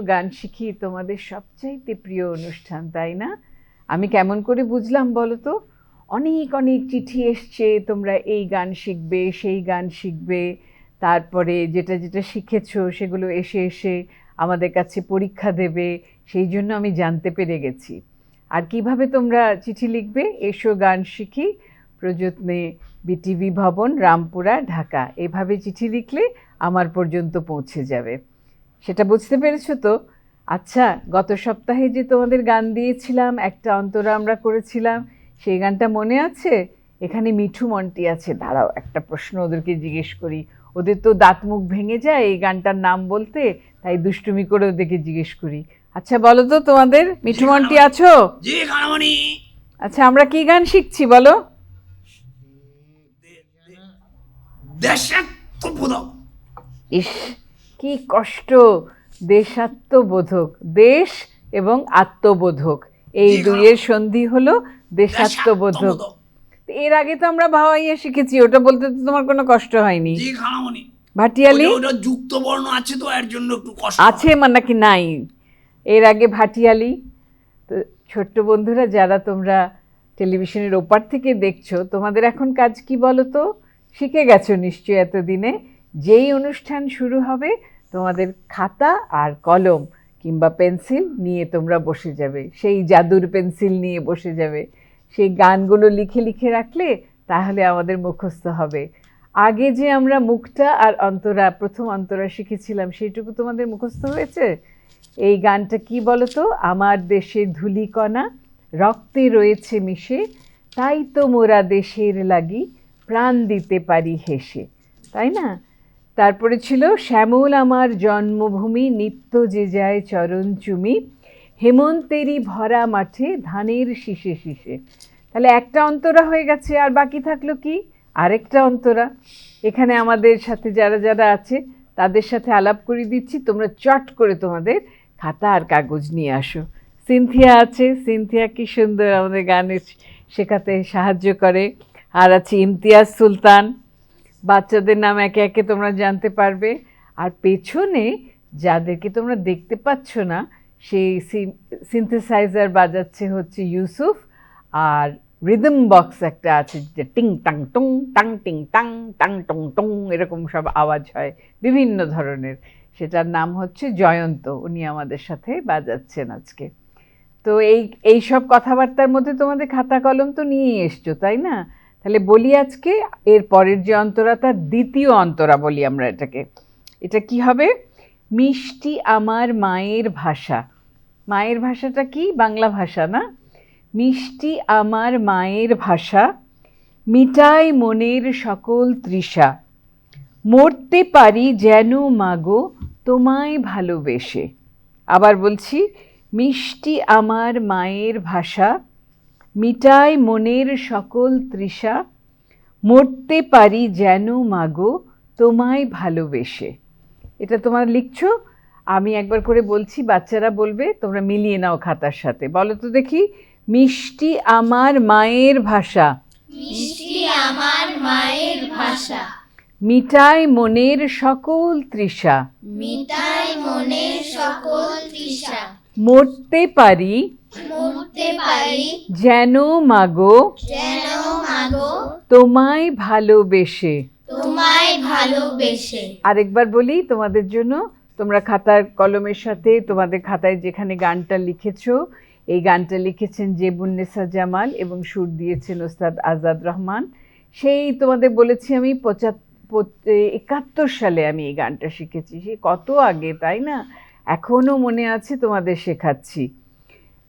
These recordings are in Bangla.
গান শিখি তোমাদের সবচাইতে প্রিয় অনুষ্ঠান, তাই না? আমি কেমন করে বুঝলাম বলো তো? অনেক অনেক চিঠি এসছে, তোমরা এই গান শিখবে, সেই গান শিখবে। তারপরে যেটা যেটা শিখেছো, সেগুলো এসে এসে আমাদের কাছে পরীক্ষা দেবে, সেই জন্য আমি জানতে পেরে গেছি। আর কীভাবে তোমরা চিঠি লিখবে? এসো গান শিখি, প্রযত্নে বিটিভি ভবন, রামপুরা, ঢাকা। এভাবে চিঠি লিখলে আমার পর্যন্ত পৌঁছে যাবে। সেটা বুঝতে পেরেছ তো? আচ্ছা গত সপ্তাহে যে তোমাদের গান দিয়েছিলাম একটা অন্তরা আমরা করেছিলাম সেই গানটা মনে আছে? এখানে মিঠু মন্টি আছে। দাঁড়াও একটা প্রশ্ন ওদেরকে জিজ্ঞেস করি। ওদের তো দাঁত মুখ ভেঙে যায় এই গানটার নাম বলতে তাই দুষ্টুমি করে ওদেরকে জিজ্ঞেস করি। আচ্ছা বলো তো তোমাদের মিঠু মন্টি আছো? আচ্ছা আমরা কি গান শিখছি বলো? ইস কি কষ্ট। দেশাত্মবোধক দেশ এবং আত্মবোধক। এই দুইয়ের সন্ধি হলো দেশাত্মবোধক। এর আগে তো আমরা ভাওয়াইয়া শিখেছি ওটা বলতে তো তোমার কোনো কষ্ট হয়নি। ভাটিয়ালি? ওটা যুক্ত বর্ণ আছে তো এর জন্য একটু কষ্ট। আছে মানে নাকি নাই? এর আগে ভাটিয়ালি তো ছোট্ট বন্ধুরা যারা তোমরা টেলিভিশনের ওপার থেকে দেখছ তোমাদের এখন কাজ কি বলো তো শিখে গেছো নিশ্চয়ই এতদিনে। যেই অনুষ্ঠান শুরু হবে তোমাদের খাতা আর কলম কিংবা পেন্সিল নিয়ে তোমরা বসে যাবে। সেই জাদুর পেন্সিল নিয়ে বসে যাবে। সেই গানগুলো লিখে লিখে রাখলে তাহলে আমাদের মুখস্থ হবে। আগে যে আমরা মুখটা আর অন্তরা, প্রথম অন্তরা শিখেছিলাম, সেইটুকু তোমাদের মুখস্থ হয়েছে? এই গানটা কি বলতো? আমার দেশে ধুলিকণা, রক্তে রয়েছে মিশে, তাই তো মোরা দেশের লাগি, প্রাণ দিতে পারি হেসে। তাই না? তারপরে ছিল, শ্যামল আমার জন্মভূমি, নিত্য যে যায় চরণ চুমি, হেমন্তেরই ভরা মাঠে ধানের শীষে শীষে। তাহলে একটা অন্তরা হয়ে গেছে, আর বাকি থাকল কি? আরেকটা অন্তরা। এখানে আমাদের সাথে যারা যারা আছে, তাদের সাথে আলাপ করে দিচ্ছি। তোমরা চট করে তোমাদের খাতা আর কাগজ নিয়ে আসো। সিনথিয়া আছে, সিনথিয়া কি সুন্দর আমাদের গানে শেখাতে সাহায্য করে। আর আছে ইমতিয়াজ সুলতান। বাচ্চাদের নাম একে একে তোমরা জানতে পারবে। আর পেছনে যাদেরকে তোমরা দেখতে পাচ্ছ না, সেই সিনথেসাইজার বাজাচ্ছে হচ্ছে ইউসুফ আর রিদম বক্স একটা আছে যে টিং টাং টুং টাং টিং টাং টাং টং টং এরকম সব আওয়াজ হয় বিভিন্ন ধরনের। সেটার নাম হচ্ছে জয়ন্ত, উনি আমাদের সাথে বাজাচ্ছেন আজকে। তো এই এই সব কথাবার্তার মধ্যে তোমাদের খাতা কলম তো নিয়েই এসছো, তাই না? তাহলে বলি আজকে, এর পরের যে অন্তরা, তার দ্বিতীয় অন্তরা বলি আমরা এটাকে। এটা কি হবে? মিষ্টি আমার মায়ের ভাষা। মায়ের ভাষাটা কি? বাংলা ভাষা না? মিষ্টি আমার মায়ের ভাষা, মিটাই মনের সকল তৃষা। মরতে পারি যেন মাগো, তোমায় ভালোবেসে। আবার বলছি, মিষ্টি আমার মায়ের ভাষা মিটাই মনের সকল তৃষা মরতে পারি যেন মাগো তোমায় ভালোবেসে। এটা তোমার লিখছো আমি একবার করে বলছি বাচ্চারা বলবে তোমরা মিলিয়ে নাও খাতার সাথে। বলো তো দেখি মিষ্টি আমার মায়ের ভাষা। মিষ্টি আমার মায়ের ভাষা। মিটাই মনের সকল তৃষা। মিটাই মনের সকল তৃষা। মরতে পারি মরতে পারি। যেন মাগো যেন মাগো। তোমায় ভালোবেসে। তোমায় ভালোবেসে। আরেকবার বলি তোমাদের জন্য তোমরা খাতার কলমের সাথে তোমাদের খাতায় যেখানে গানটা লিখেছো এই গানটা লিখেছেন জেবুন্নেসা জামাল এবং সুর দিয়েছেন ওস্তাদ আজাদ রহমান। সেই তোমাদের বলেছি আমি পঁচাত্তর একাত্তর সালে আমি এই গানটা শিখেছি। সে কত আগে তাই না? এখনও মনে আছে তোমাদের শেখাচ্ছি।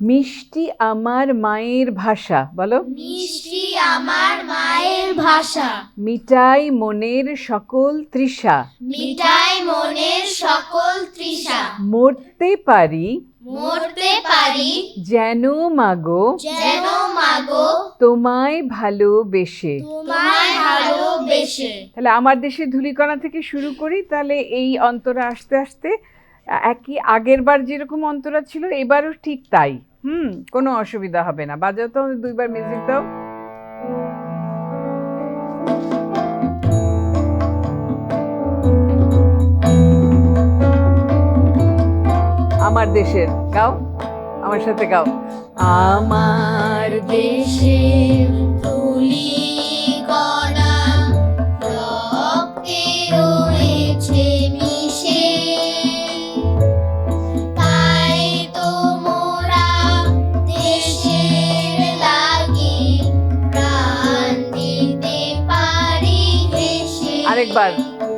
মিষ্টি আমার মায়ের ভাষা বলো। মিষ্টি আমার মায়ের ভাষা। মিটাই মনের সকল তৃষা। মিটাই মনের সকল তৃষা। মরতে পারি। মরতে পারি। যেন মাগো। যেন মাগো। তোমায় ভালোবেসে। তোমায় ভালোবেসে। তাহলে আমার দেশের ধুলিকণা থেকে শুরু করি তাহলে এই অন্তরা আস্তে আস্তে একই আগের বার যেরকম অন্তরা ছিল এবারও ঠিক তাই। হুম, কোনো অসুবিধা হবে না। বাজাও তো দুইবার মিউজিক দাও আমার দেশের, গাও, আমার সাথে গাও। আমার দেশের তুলি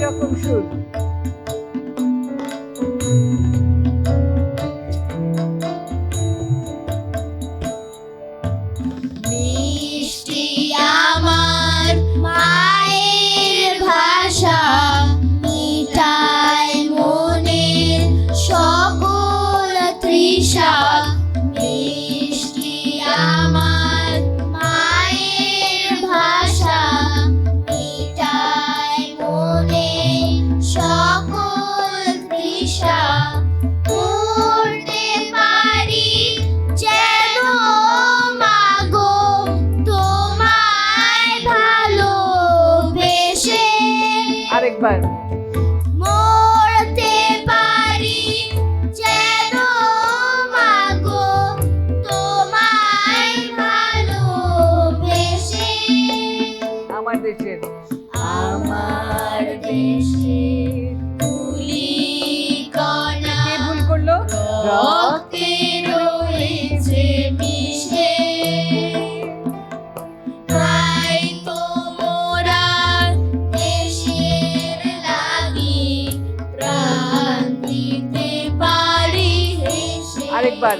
要放水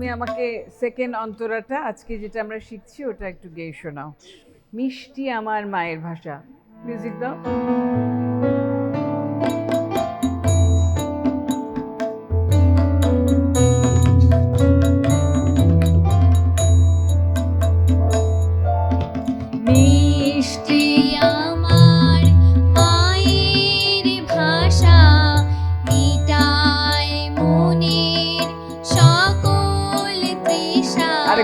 তুমি আমাকে সেকেন্ড অন্তরাটা, আজকে যেটা আমরা শিখছি ওটা একটু গেয়ে শোনাও। মিষ্টি আমার মায়ের ভাষা। মিউজিক দাও।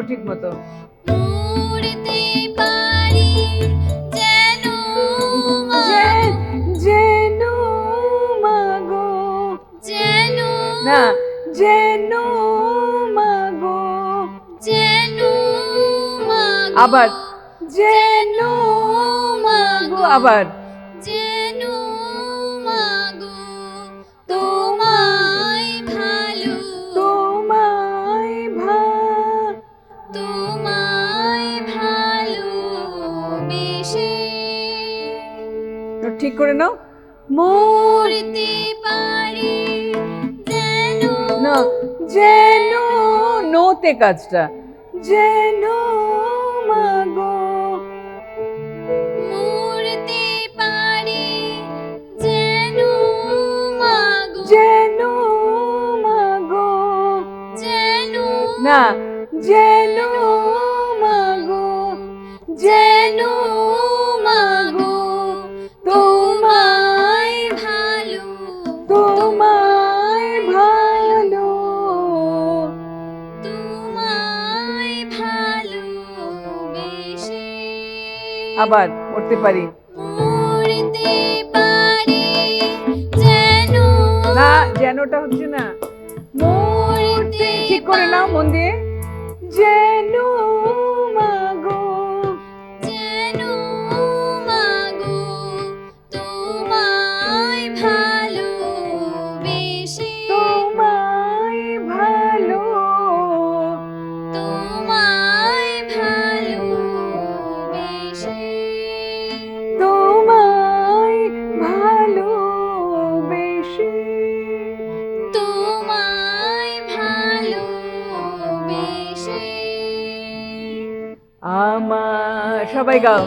গাও ঠিক মতো। না যেন মাগো যেন আবার। যেন মাগো আবার। করে নাও। মরতে পারি না যেন নোতে কাজটা। যেন মাগো। মরতে পারি যেন মাগো। যেন মাগো। যেন না যেন আবার করতে পারি। না যেনটা হচ্ছে না। মরতে ঠিক করে নাও মন দিয়ে। যেন সবাই গাও।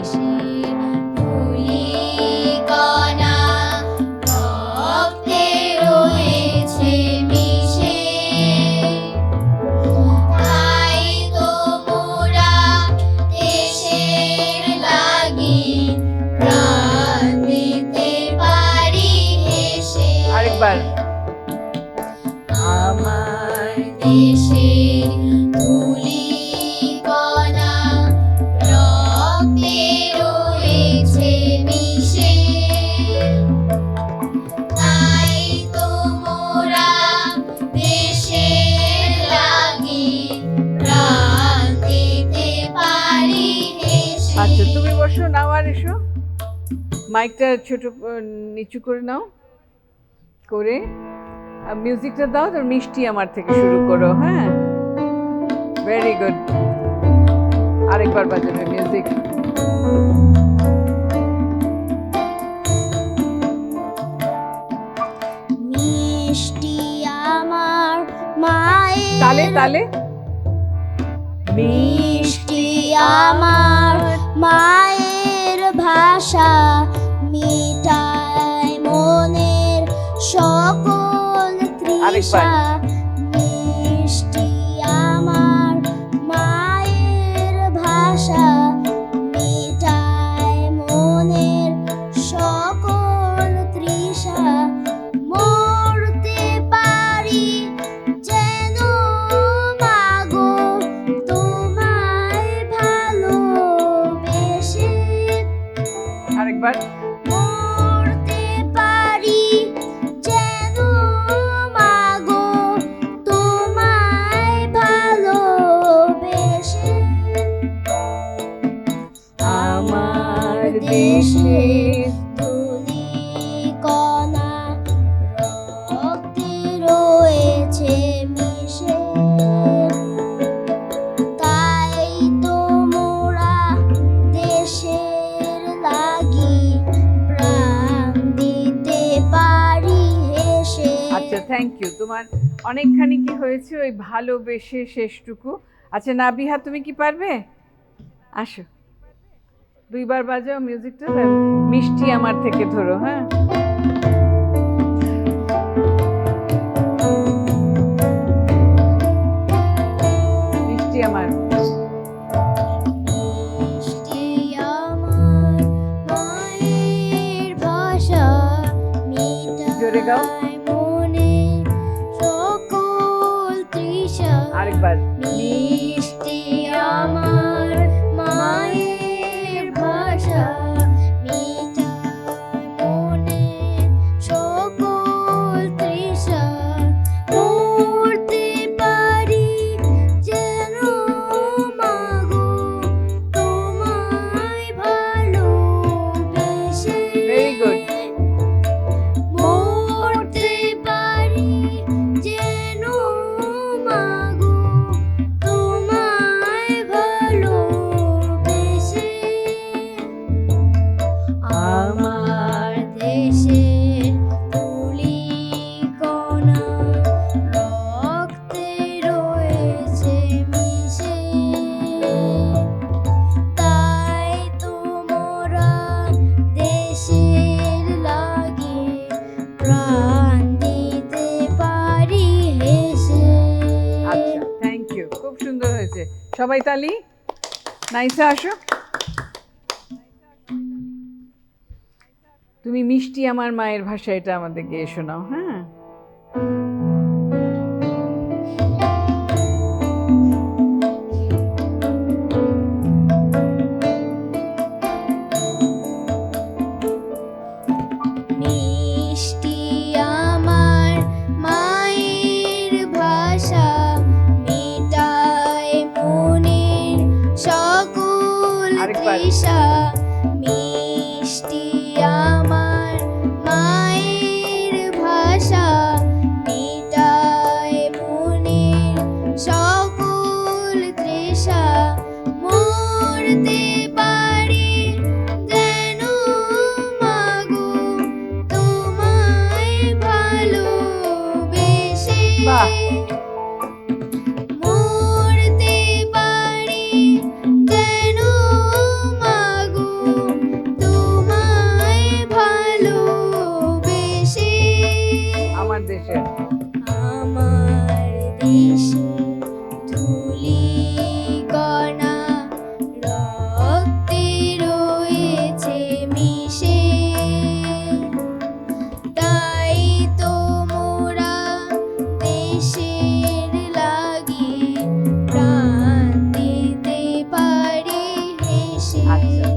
মাইকটা ছোট নিচু করে নাও। করে আর মিউজিকটা দাও তোর মিষ্টি আমার থেকে শুরু করো হ্যাঁ? ভেরি গুড আরেকবার বাজাবে মিউজিক মিষ্টি আমার মায়ের তালে তালে। মিষ্টি আমার মায়ের ভাষা সকল আমার অনেকখানি কি হয়েছে ওই ভালোবেসে শেষটুকু? আচ্ছা নাবিহা তুমি কি পারবে? আসো। দুইবার বাজাও মিউজিকটা মিষ্টি আমার থেকে ধরো হ্যাঁ? মিষ্টি আমার। জোরে তৃষা সবাই তালি? নাইসা আসো। তুমি মিষ্টি আমার মায়ের ভাষা এটা আমাদের গিয়ে শোনাও হ্যাঁ?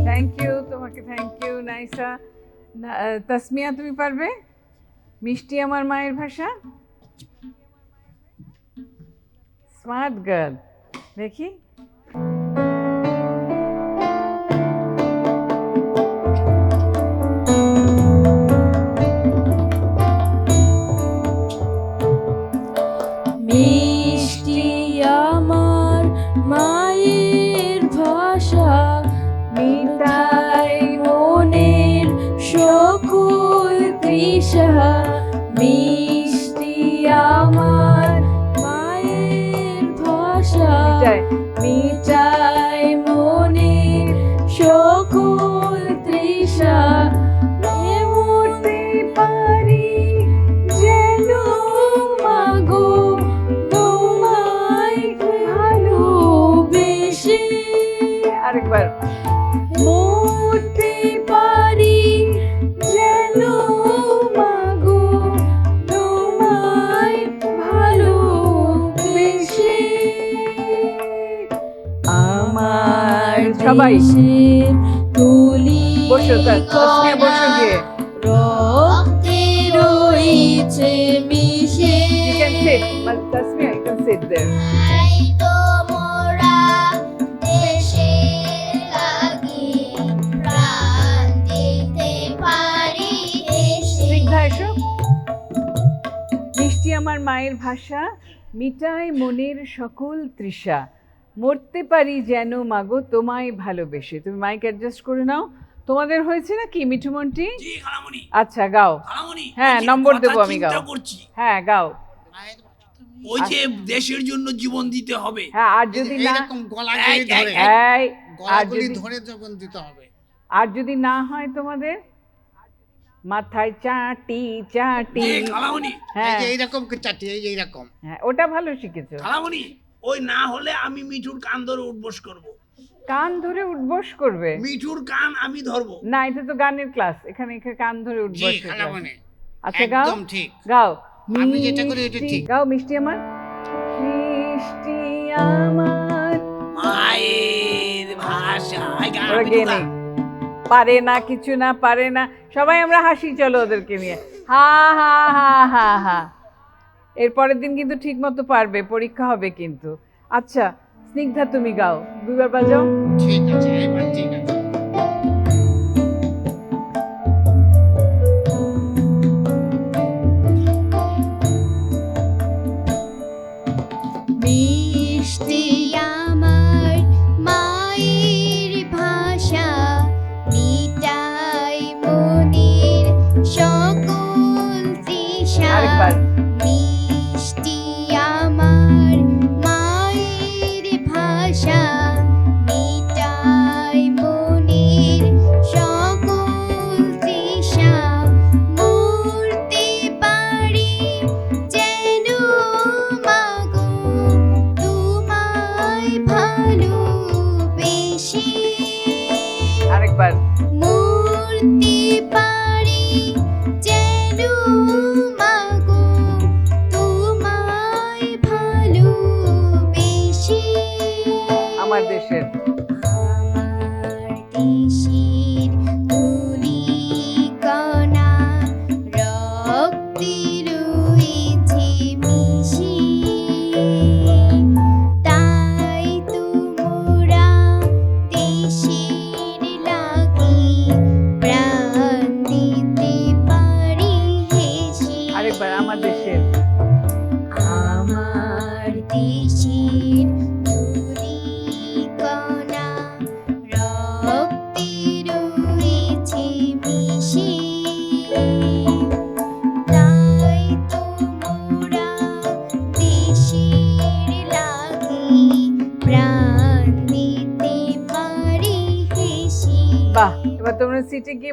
থ্যাংক ইউ তোমাকে থ্যাংক ইউ নাইসা না- আহ, তাসমিয়া তুমি পারবে মিষ্টি আমার মায়ের ভাষা স্মার্ট গার্ল দেখি মায়ের ভাষা মিটায় মনের সকল তৃষা। মরতে পারি যেন মাগো তোমায় ভালোবেসে। তুমি মাইক অ্যাডজাস্ট করে নাও। তোমাদের হয়েছে না কি মিঠুমন্টি আচ্ছা গাও। হ্যাঁ, নম্বর দেবো আমি গাও। হ্যাঁ গাও। ওই যে দেশের জন্য জীবন দিতে হবে। হ্যাঁ আর যদি না ধরে যদি ধরে যখন দিতে হবে। আর যদি না হয় তোমাদের? মাথায় চাটি চাটি। খালামণি এই হ্যাঁ। যে এইরকম চাটি এই যে এইরকম। হ্যাঁ ওটা ভালো শিখেছো। খালামণি ওই না হলে আমি মিঠুর কান ধরে উঠবোস করব। কান ধরে উঠবোস করবে? মিঠুর কান আমি ধরবো। না এটা তো গানের ক্লাস। এখানে এখানে কান ধরে জি উঠবোস খালামণি আচ্ছা গাও। একদম ঠিক। গাও। আমি যেটা করি মিষ্টি- ঠিক। গাও মিষ্টি আমার। মিষ্টি আমার। মায়ের ওরা নেই পারে না, কিছু না, পারে না। সবাই আমরা হাসি, চলো ওদেরকে নিয়ে। হা হা হা হা হা। এরপরের দিন কিন্তু ঠিক মতো পারবে, পরীক্ষা হবে কিন্তু। আচ্ছা স্নিগ্ধা তুমি গাও। দুইবার বাজাও। ঠিক আছে, এবার ঠিক আছে। তৃষা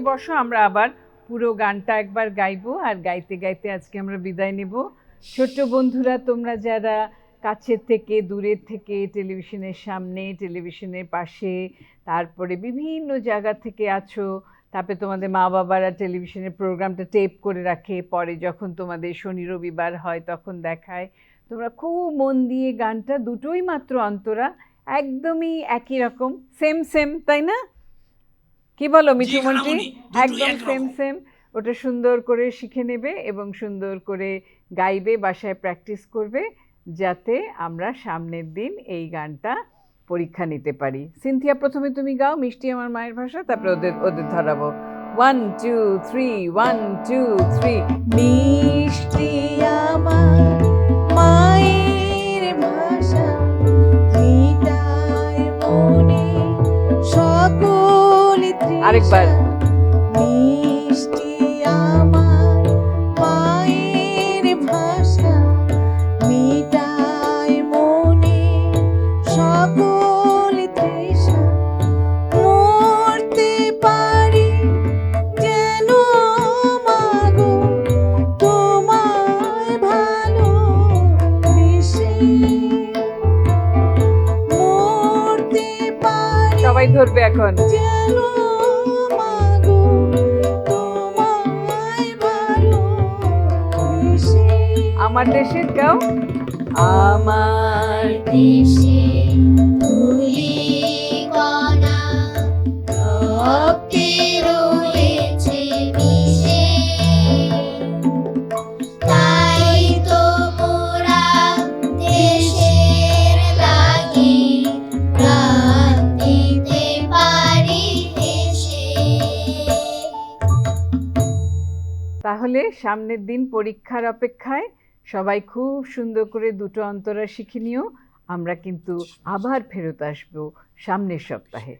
বসো, আমরা আবার পুরো গানটা একবার গাইবো আর গাইতে গাইতে আজকে আমরা বিদায় নেব। ছোট্ট বন্ধুরা, তোমরা যারা কাছের থেকে, দূরের থেকে, টেলিভিশনের সামনে, টেলিভিশনের পাশে, তারপরে বিভিন্ন জায়গা থেকে আছো, তারপরে তোমাদের মা বাবারা টেলিভিশনের প্রোগ্রামটা টেপ করে রাখে, পরে যখন তোমাদের শনি রবিবার হয় তখন দেখায়। তোমরা খুব মন দিয়ে গানটা দুটোই মাত্র অন্তরা, একদমই একই রকম সেম সেম তাই না? কি বলো মিঠু মন্ত্রী? একদম সেম সেম ওটা সুন্দর করে শিখে নেবে এবং সুন্দর করে গাইবে বাসায় প্র্যাকটিস করবে যাতে আমরা সামনের দিন এই গানটা পরীক্ষা নিতে পারি। সিনথিয়া প্রথমে তুমি গাও মিষ্টি আমার মায়ের ভাষা তারপরে ওদের ওদের ধরাবো। One two three one two three মিষ্টি আমার আরেকবার। মিষ্টি আমার মায়ের ভাষা মিটায় মনে সকল তৃষা মরতে পারি যেন মাগো তোমায় ভালোবেসে। মরতে পারি সবাই ধরবে এখন। আমার দেশের গাও আমার দেশে ধুলি কণা রক্তে রয়েছে মিশে। তাই তো মোরা দেশের লাগি প্রাণ দিতে পারি হেসে তাহলে সামনের দিন পরীক্ষার অপেক্ষায় সবাই খুব সুন্দর করে দুটো অন্তরা শিখে নিও। আমরা কিন্তু আবার ফেরত আসব সামনের সপ্তাহে।